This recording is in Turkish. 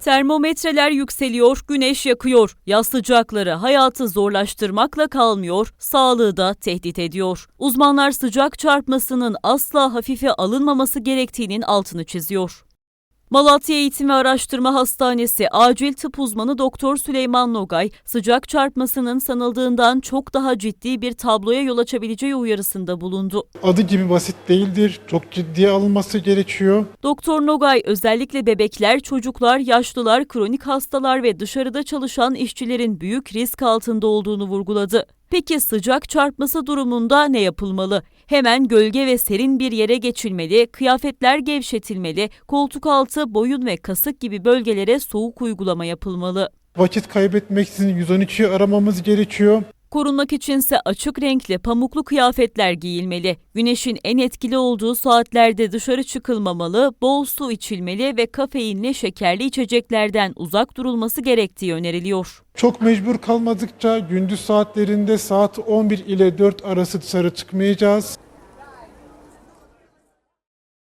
Termometreler yükseliyor, güneş yakıyor. Yaz sıcakları hayatı zorlaştırmakla kalmıyor, sağlığı da tehdit ediyor. Uzmanlar sıcak çarpmasının asla hafife alınmaması gerektiğinin altını çiziyor. Malatya Eğitim ve Araştırma Hastanesi acil tıp uzmanı Doktor Süleyman Nogay, sıcak çarpmasının sanıldığından çok daha ciddi bir tabloya yol açabileceği uyarısında bulundu. Adı gibi basit değildir. Çok ciddiye alınması gerekiyor. Doktor Nogay özellikle bebekler, çocuklar, yaşlılar, kronik hastalar ve dışarıda çalışan işçilerin büyük risk altında olduğunu vurguladı. Peki sıcak çarpması durumunda ne yapılmalı? Hemen gölge ve serin bir yere geçilmeli, kıyafetler gevşetilmeli, koltuk altı, boyun ve kasık gibi bölgelere soğuk uygulama yapılmalı. Vakit kaybetmeksizin 112'yi aramamız gerekiyor. Korunmak içinse açık renkli pamuklu kıyafetler giyilmeli. Güneşin en etkili olduğu saatlerde dışarı çıkılmamalı, bol su içilmeli ve kafeinli şekerli içeceklerden uzak durulması gerektiği öneriliyor. Çok mecbur kalmadıkça gündüz saatlerinde saat 11 ile 4 arası dışarı çıkmayacağız.